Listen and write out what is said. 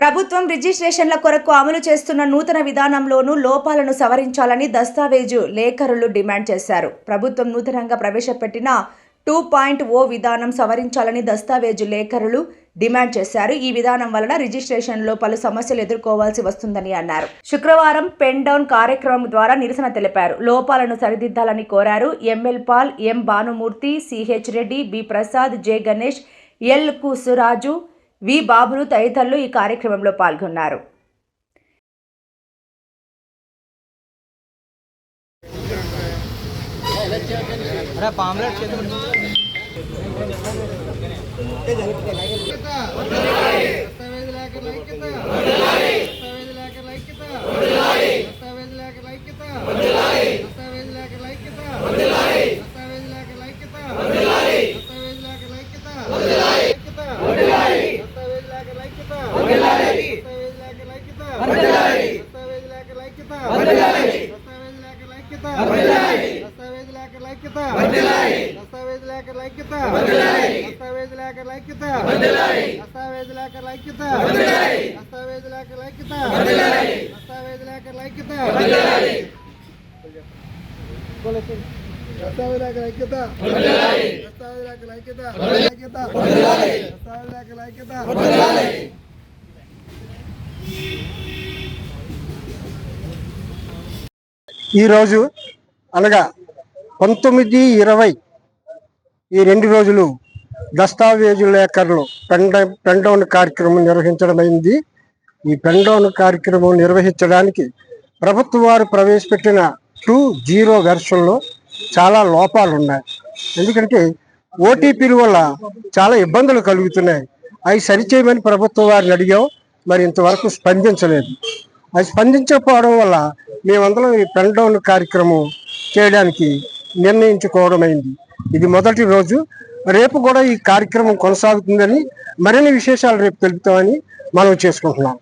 ప్రభుత్వం రిజిస్ట్రేషన్ల కొరకు అమలు చేస్తున్న నూతన విధానంలోనూ లోపాలను సవరించాలని దస్తావేజు లేఖరులు డిమాండ్ చేశారు. ప్రభుత్వం నూతనంగా ప్రవేశపెట్టిన టూ పాయింట్ ఓ విధానం సవరించాలని దస్తావేజు లేఖరులు డిమాండ్ చేశారు. ఈ విధానం వలన రిజిస్ట్రేషన్లో పలు సమస్యలు ఎదుర్కోవాల్సి వస్తుందని అన్నారు. శుక్రవారం పెన్ డౌన్ కార్యక్రమం ద్వారా నిరసన తెలిపారు. లోపాలను సరిదిద్దాలని కోరారు. ML Paul M Bhanumurthy CH Reddy B Prasad J Ganesh L Kusuraju V. Babulu తదితరులు ఈ కార్యక్రమంలో పాల్గొన్నారు. అరే పాంప్లెట్ చేతి ఈరోజు అనగా పంతొమ్మిది ఇరవై ఈ రెండు రోజులు దస్తావేజు లేఖర్లు పెండ పెండౌన్ కార్యక్రమం నిర్వహించడం అయింది ఈ పెండౌన్ కార్యక్రమం నిర్వహించడానికి ప్రభుత్వ వారు ప్రవేశపెట్టిన టూ జీరో వెర్షన్లో చాలా లోపాలు ఉన్నాయి ఎందుకంటే ఓటీపీల వల్ల చాలా ఇబ్బందులు కలుగుతున్నాయి. అవి సరిచేయమని ప్రభుత్వం వారిని అడిగాం. మరి ఇంతవరకు స్పందించలేదు. అది స్పందించకపోవడం వల్ల మేమందరం ఈ పెన్ డౌన్ కార్యక్రమం చేయడానికి నిర్ణయించుకోవడమైంది. ఇది మొదటి రోజు. రేపు కూడా ఈ కార్యక్రమం కొనసాగుతుందని మరిన్ని విశేషాలు రేపు తెలుపుతామని మనం చేసుకుంటున్నాం.